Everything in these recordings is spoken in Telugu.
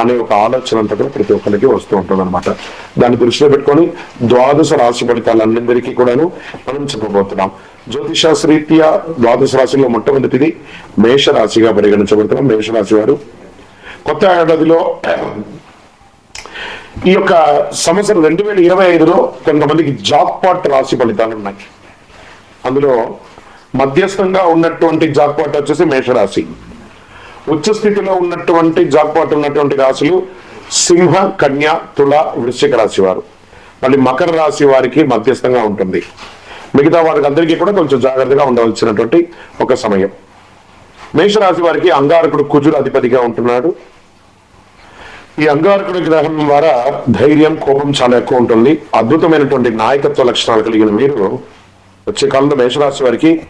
అనే ఒక ఆలోచన అంతా కూడా ప్రతి ఒక్కరికి వస్తూ ఉంటుంది అనమాట దాన్ని దృష్టిలో పెట్టుకొని ద్వాదశ రాశి ఫలితాలన్నిందరికీ కూడాను మనం చెప్పబోతున్నాం. జ్యోతిషాస్త్రీత్యా ద్వాదశ రాశిలో మొట్టమొదటిది మేషరాశిగా పరిగణించబడుతున్నాం. మేషరాశి వారు కొత్త ఏడాదిలో ఈ యొక్క సంవత్సరం రెండు వేల ఇరవై ఐదులో కొంతమందికి జాక్ పాట్ రాశి ఫలితాలు ఉన్నాయి. అందులో మధ్యస్థంగా ఉన్నటువంటి జాక్ పాట్ వచ్చేసి మేషరాశి. ఉచ్చస్థితిలో ఉన్నటువంటి జాక్పాట్ ఉన్నటువంటి రాశులు సింహ కన్య తుల వృశ్చిక రాశి వారు. మళ్ళీ మకర రాశి వారికి మధ్యస్థంగా ఉంటుంది. మిగతా వారికి అందరికీ కూడా కొంచెం జాగ్రత్తగా ఉండవలసినటువంటి ఒక సమయం. మేషరాశి వారికి అంగారకుడు కుజుడు అధిపతిగా ఉంటున్నాడు. ఈ అంగారకుడి గ్రహం ద్వారా ధైర్యం కోపం చాలా ఎక్కువ ఉంటుంది. అద్భుతమైనటువంటి నాయకత్వ లక్షణాలు కలిగిన మీరు వచ్చే కాలంలో మేషరాశి వారికి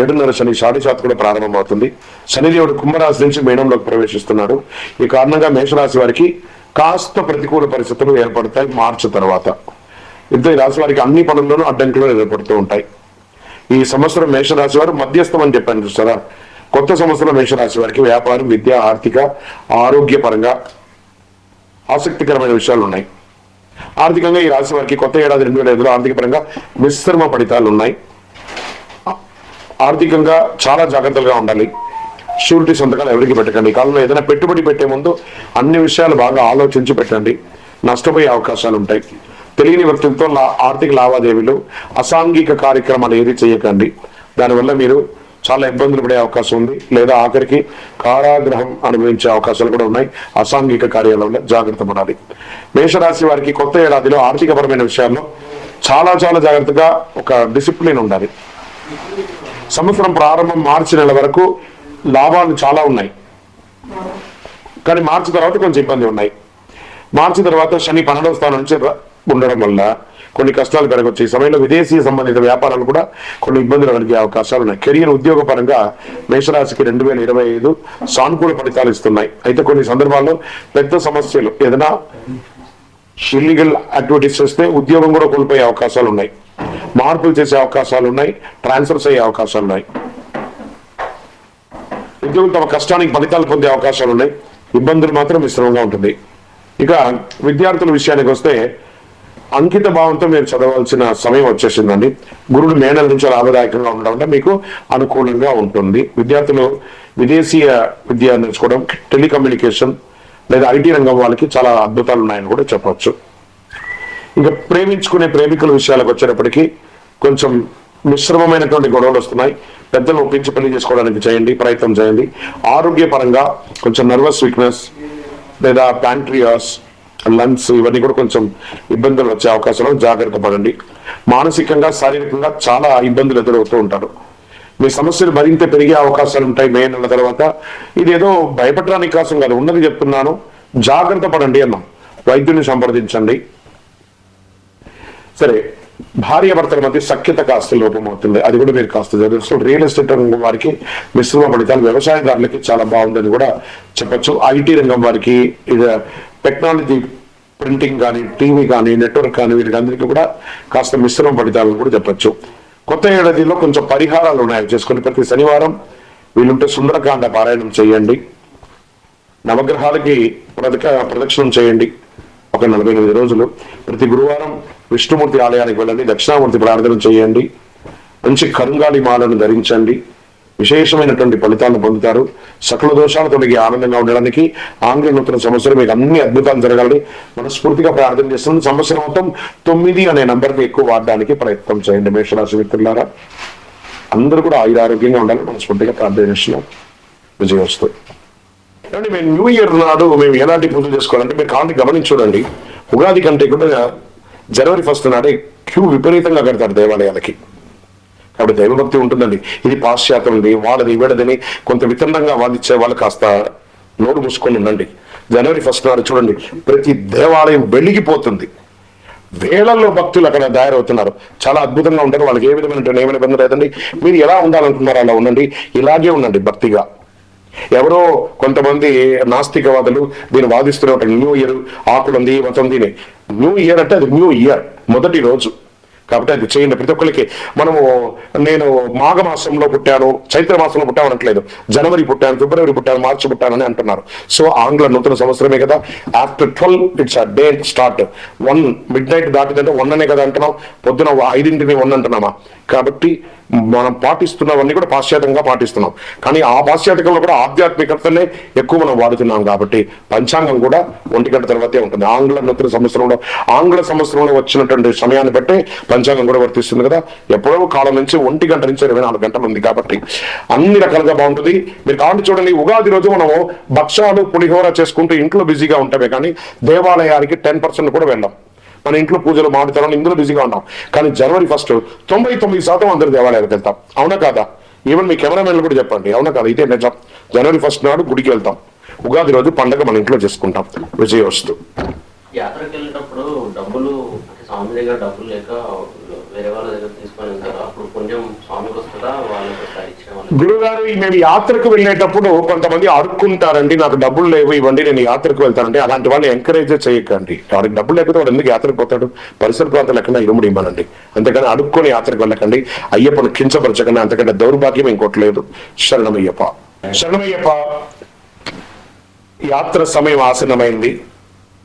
ఏడున్నర శని షాడిశాత్ కూడా ప్రారంభమవుతుంది. శనిదేవుడు కుంభరాశి నుంచి మేనంలోకి ప్రవేశిస్తున్నాడు. ఈ కారణంగా మేషరాశి వారికి కాస్త ప్రతికూల పరిస్థితులు ఏర్పడతాయి మార్చి తర్వాత. ఇంత ఈ రాశి వారికి అన్ని పనుల్లోనూ అడ్డంకులు ఏర్పడుతూ ఉంటాయి. ఈ సంవత్సరం మేషరాశి వారు మధ్యస్థం అని చెప్పాను చూస్తారా కొత్త సంవత్సరం మేషరాశి వారికి వ్యాపారం విద్య ఆర్థిక ఆరోగ్యపరంగా ఆసక్తికరమైన విషయాలు ఉన్నాయి. ఆర్థికంగా ఈ రాశి వారికి కొత్త ఏడాది రెండు వేల ఐదులో ఆర్థిక పరంగా మిశ్రమ ఫలితాలు ఉన్నాయి. ఆర్థికంగా చాలా జాగ్రత్తగా ఉండాలి. షూరిటీ సంతకాలు ఎవరికి పెట్టకండి. కాలంలో ఏదైనా పెట్టుబడి పెట్టే ముందు అన్ని విషయాలు బాగా ఆలోచించి పెట్టండి. నష్టపోయే అవకాశాలు ఉంటాయి. తెలియని వ్యక్తులతో లా ఆర్థిక లావాదేవీలు అసాంఘిక కార్యక్రమాలు ఏది చేయకండి. దానివల్ల మీరు చాలా ఇబ్బందులు పడే అవకాశం ఉంది. లేదా ఆఖరికి కారాగ్రహం అనుభవించే అవకాశాలు కూడా ఉన్నాయి. అసాంఘిక కార్యాలయంలో జాగ్రత్త పడాలి. మేషరాశి వారికి కొత్త ఏడాదిలో ఆర్థికపరమైన విషయాల్లో చాలా చాలా జాగ్రత్తగా ఒక డిసిప్లిన్ ఉండాలి. సంవత్సరం ప్రారంభం మార్చి నెల వరకు లాభాలు చాలా ఉన్నాయి. కానీ మార్చి తర్వాత కొంచెం ఇబ్బంది ఉన్నాయి. మార్చి తర్వాత శని పన్నెండవ స్థానం నుంచి ఉండడం వల్ల కొన్ని కష్టాలు పెరగవచ్చు ఈ సమయంలో విదేశీ సంబంధిత వ్యాపారాలు కూడా కొన్ని ఇబ్బందులు కలిగే అవకాశాలు ఉన్నాయి. కెరియర్ ఉద్యోగ పరంగా మేషరాశికి రెండు వేల ఇరవై ఐదు సానుకూల ఫలితాలు ఇస్తున్నాయి. అయితే కొన్ని సందర్భాల్లో పెద్ద సమస్యలు. ఏదైనా ఇల్లీగల్ యాక్టివిటీస్ చేస్తే ఉద్యోగం కూడా కోల్పోయే అవకాశాలు ఉన్నాయి. మార్పులు చేసే అవకాశాలు ఉన్నాయి ట్రాన్స్ఫర్స్ అయ్యే అవకాశాలు ఉన్నాయి ఉద్యోగులు తమ కష్టానికి ఫలితాలు పొందే అవకాశాలు ఉన్నాయి ఇబ్బందులు మాత్రం మిశ్రమంగా ఉంటుంది. ఇక విద్యార్థుల విషయానికి వస్తే అంకిత భావంతో మీరు చదవాల్సిన సమయం వచ్చేసిందండి. గురుడు మేనల నుంచి లాభదాయకంగా ఉండడం వల్ల మీకు అనుకూలంగా ఉంటుంది. విద్యార్థులు విదేశీయ విద్య నేర్చుకోవడం టెలికమ్యూనికేషన్ లేదా ఐటీ రంగం వాళ్ళకి చాలా అద్భుతాలు ఉన్నాయని కూడా చెప్పవచ్చు ఇంకా ప్రేమించుకునే ప్రేమికుల విషయాలకు వచ్చేటప్పటికీ కొంచెం మిశ్రమమైనటువంటి గొడవలు వస్తున్నాయి. పెద్దలు ఒప్పించి పెళ్ళి చేసుకోవడానికి చేయండి ప్రయత్నం చేయండి. ఆరోగ్యపరంగా కొంచెం నర్వస్ వీక్నెస్ లేదా ప్యాంట్రియాస్ లంగ్స్ ఇవన్నీ కూడా కొంచెం ఇబ్బందులు వచ్చే అవకాశాలు జాగ్రత్త పడండి. మానసికంగా శారీరకంగా చాలా ఇబ్బందులు ఎదురవుతూ ఉంటారు. మీ సమస్యలు మరింత పెరిగే అవకాశాలు ఉంటాయి మే నెల తర్వాత. ఇది ఏదో భయపడడానికి కోసం కాదు. ఉన్నది చెప్తున్నాను. జాగ్రత్త పడండి అన్నాం. వైద్యుని సంప్రదించండి. సరే. భార్య భర్తల మధ్య సఖ్యత కాస్త లోపం అవుతుంది. అది కూడా మీరు కాస్త తెలుసు రియల్ ఎస్టేట్ రంగం వారికి మిశ్రమ ఫలితాలు వ్యవసాయదారులకి చాలా బాగుందని కూడా చెప్పచ్చు. ఐటీ రంగం వారికి ఇది టెక్నాలజీ ప్రింటింగ్ కానీ టీవీ కానీ నెట్వర్క్ కానీ వీరికి అందరికీ కూడా కాస్త మిశ్రమ ఫలితాలను కూడా చెప్పచ్చు. కొత్త ఏడాదిలో కొంచెం పరిహారాలు ఉన్నాయి. చేసుకుని ప్రతి శనివారం వీలుంటే సుందరకాండ పారాయణం చేయండి. నవగ్రహాలకి ప్రదక ప్రదక్షిణం చేయండి. ఒక నలభై ఎనిమిది రోజులు ప్రతి గురువారం విష్ణుమూర్తి ఆలయానికి వెళ్ళండి దక్షిణామూర్తి ప్రార్థన చేయండి మంచి కరుంగాలి మాలను ధరించండి విశేషమైనటువంటి ఫలితాలను పొందుతారు. సకల దోషాలు తొలగి ఆనందంగా ఉండడానికి ఆంగ్ల నూతన సంవత్సరం మీకు అన్ని అద్భుతాలు జరగాలని మనస్ఫూర్తిగా ప్రార్థన చేస్తున్నాం సంవత్సరం మొత్తం తొమ్మిది అనే నంబర్ని ఎక్కువ వాడడానికి ప్రయత్నం చేయండి. మేషరాశి మిత్రులారా అందరూ కూడా ఆయుర ఆరోగ్యంగా ఉండాలని మనస్ఫూర్తిగా ప్రార్థన చేస్తున్నాం. విజయం వస్తుంది ఏమండి మేము న్యూ ఇయర్ నాడు మేము ఎలాంటి పూజలు చేసుకోవాలంటే మీరు కావాలంటే గమనించి చూడండి ఉగాది కంటే కూడా జనవరి ఫస్ట్ నాడే క్యూ విపరీతంగా కడతారు దేవాలయాలకి. కాబట్టి దైవభక్తి ఉంటుందండి. ఇది పాశ్చాత్యంది వాళ్ళది వీడదని కొంత వితండంగా వాదించే వాళ్ళు కాస్త నోరు మూసుకొని ఉండండి. జనవరి ఫస్ట్ నాడు చూడండి ప్రతి దేవాలయం వెలిగిపోతుంది. వేలల్లో భక్తులు అక్కడ తయారవుతున్నారు. చాలా అద్భుతంగా ఉంటారు. వాళ్ళకి ఏ విధమైన ఏమైనా ఇబ్బంది లేదండి. మీరు ఎలా ఉండాలనుకుంటున్నారో అలా ఉండండి. ఇలాగే ఉండండి భక్తిగా. ఎవరో కొంతమంది నాస్తికవాదులు దీన్ని వాదిస్తున్నట్టు న్యూ ఇయర్ ఆకులుంది వతుంది న్యూ ఇయర్ అంటే అది న్యూ ఇయర్ మొదటి రోజు. కాబట్టి అది చేయండి. ప్రతి ఒక్కరికి మనము నేను మాఘ మాసంలో పుట్టాను చైత్ర మాసంలో పుట్టాను అనట్లేదు. జనవరి పుట్టాను ఫిబ్రవరి పుట్టాను మార్చి పుట్టాను అని అంటున్నారు. సో ఆంగ్ల నూతన సంవత్సరమే కదా. After twelve it's a day start one midnight దాటిందంటే one అనే కదా అంటున్నాం. పొద్దున ఐదింటిని వన్ అంటున్నామా? కాబట్టి మనం పాటిస్తున్నవన్నీ కూడా పాశ్చాత్యంగా పాటిస్తున్నాం. కానీ ఆ పాశ్చాత్యంలో కూడా ఆధ్యాత్మికతనే ఎక్కువ మనం వాడుతున్నాం కాబట్టి పంచాంగం కూడా ఒంటి గంట తర్వాతే ఉంటుంది. ఆంగ్ల నూతన సంవత్సరంలో ఆంగ్ల సంవత్సరంలో వచ్చినటువంటి సమయాన్ని బట్టి పంచాంగం కూడా వర్తిస్తుంది కదా? ఎప్పుడో కాలం నుంచి ఒంటి గంట నుంచి ఇరవై నాలుగు గంటలు ఉంది కాబట్టి అన్ని రకాలుగా బాగుంటుంది. మీరు కాబట్టి చూడండి ఉగాది రోజు మనము భక్షాలు పులిహోర చేసుకుంటూ ఇంట్లో బిజీగా ఉంటామే కానీ దేవాలయానికి టెన్ పర్సెంట్ కూడా వెళ్ళాం. మన ఇంట్లో పూజలు మాడుతారని ఇందులో బిజీగా ఉంటాం కానీ జనవరి ఫస్ట్ తొంభై తొమ్మిది శాతం అందరు దేవాలయాలకు వెళ్తాం. అవునా కాదా? ఈవెన్ మీ కెమెరామెన్లు కూడా చెప్పండి. అవునా కాదా? ఇదే నిజం. జనవరి ఫస్ట్ నాడు గుడికి వెళ్తాం. ఉగాది రోజు పండగ మన ఇంట్లో చేసుకుంటాం. విజయవస్తు యాత్రకు వెళ్ళేటప్పుడు డబ్బులు అంటే స్వామి దగ్గర డబ్బులు లేక వేరే వాళ్ళ దగ్గర తీసుకొని వెళ్తారు? అప్పుడు కొంచెం స్వామికి వస్తుందా? వాళ్ళకి గురుగారు మేము యాత్రకు వెళ్ళేటప్పుడు కొంతమంది అడుక్కుంటారండి నాకు డబ్బులు లేవు ఇవ్వండి నేను యాత్రకు వెళ్తానండి. అలాంటి వాళ్ళని ఎంకరేజ్ చేయకండి. వాడికి డబ్బులు లేకపోతే వాడు ఎందుకు యాత్రకు పోతాడు? పరిసర ప్రాంతాలు ఎక్కడ ఇరుముడి ఇవ్వనండి. అంతేకాని అడుక్కొని యాత్రకు వెళ్ళకండి. అయ్యప్పను కించపరచకండి అంతకంటే దౌర్భాగ్యం ఇంకోటి లేదు. శరణమయ్యప్ప. శరణమయ్యప్ప యాత్ర సమయం ఆసనమైంది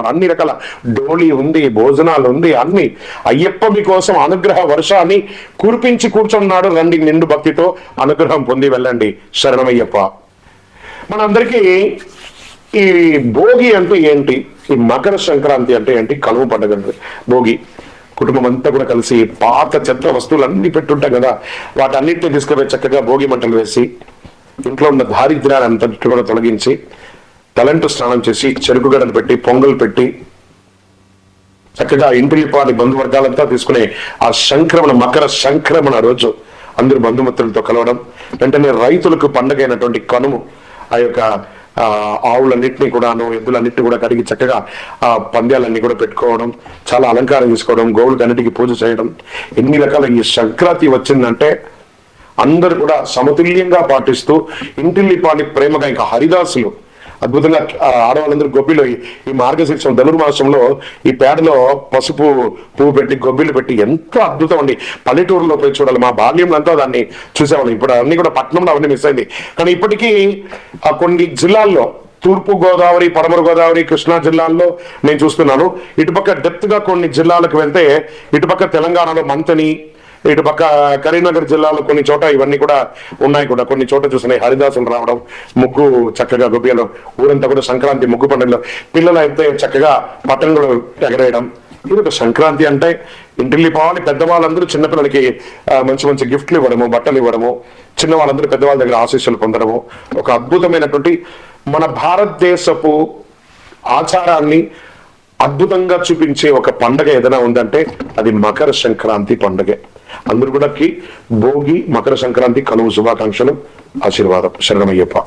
అన్ని రకాల డోలీ ఉంది భోజనాలు ఉంది అన్ని. అయ్యప్ప మీకోసం అనుగ్రహ వర్షాన్ని కురిపించి కూర్చున్నాడు రండి నిండు భక్తితో అనుగ్రహం పొంది వెళ్ళండి. శరణమయ్యప్ప. మనందరికీ ఈ భోగి అంటే ఏంటి? ఈ మకర సంక్రాంతి అంటే ఏంటి? కనుమ పండుగ భోగి. కుటుంబం అంతా కూడా కలిసి పాత చెత్త వస్తువులు అన్ని పెట్టుంటాం కదా. వాటన్నిటిని తీసుకుపోయి చక్కగా భోగి మంటలు వేసి ఇంట్లో ఉన్న దారిద్ర్యాన్ని అంతటి కూడా తొలగించి తలంటు స్నానం చేసి చెరుకు గడలు పెట్టి పొంగల్ పెట్టి చక్కగా ఇంటికి పాటి బంధువర్గాలంతా తీసుకునే ఆ సంక్రమణ మకర సంక్రమణ రోజు అందరు బంధుమిత్రులతో కలవడం వెంటనే రైతులకు పండగైనటువంటి కనుము ఆ యొక్క ఆవులన్నింటినీ కూడాను ఎద్దులన్నింటినీ కూడా కడిగి చక్కగా ఆ పంద్యాలన్నీ కూడా పెట్టుకోవడం చాలా అలంకారం చేసుకోవడం గోవులకు అన్నిటికీ పూజ చేయడం. ఎన్ని రకాల ఈ సంక్రాంతి వచ్చిందంటే అందరు కూడా సమతుల్యంగా పాటిస్తూ ఇంటిల్లిపాటి ప్రేమగా ఇంకా హరిదాసులు అద్భుతంగా ఆడవాళ్ళందరూ గొబ్బిలో ఈ- మార్గశీర్షం ధనుర్మాసంలో ఈ పేడలో పసుపు పువ్వు పెట్టి గొబ్బిలు పెట్టి ఎంతో అద్భుతం అండి. పల్లెటూరులో పోయి చూడాలి. మా బాల్యంలో అంతా దాన్ని చూసేవాళ్ళం. ఇప్పుడు అన్ని కూడా పట్టణంలో అవన్నీ మిస్ అయింది. కానీ ఇప్పటికీ ఆ కొన్ని జిల్లాల్లో తూర్పు గోదావరి పడమర గోదావరి కృష్ణా జిల్లాల్లో నేను చూస్తున్నాను. ఇటుపక్క డెప్త్గా కొన్ని జిల్లాలకు వెళ్తే ఇటుపక్క తెలంగాణలో మంతని ఇటు పక్క కరీంనగర్ జిల్లాలో కొన్ని చోట ఇవన్నీ కూడా ఉన్నాయి కూడా. కొన్ని చోట చూసినాయి హరిదాసులు రావడం ముగ్గు చక్కగా గొబ్బియలు ఊరంతా కూడా సంక్రాంతి ముగ్గు పండుగలో పిల్లలు అయితే చక్కగా పతంగులు ఎగరేయడం. ఇది ఒక సంక్రాంతి అంటే ఇంటిల్లి పోవాలి పెద్దవాళ్ళందరూ చిన్నపిల్లలకి మంచి మంచి గిఫ్ట్లు ఇవ్వడము బట్టలు ఇవ్వడము చిన్న వాళ్ళందరూ పెద్దవాళ్ళ దగ్గర ఆశీస్సులు పొందడము. ఒక అద్భుతమైనటువంటి మన భారతదేశపు ఆచారాన్ని అద్భుతంగా చూపించే ఒక పండగ ఏదైనా ఉందంటే అది మకర సంక్రాంతి పండుగ. అందరు కూడా భోగి మకర సంక్రాంతి కలువు శుభాకాంక్షలు. ఆశీర్వాదం. శరణమయ్యప్ప.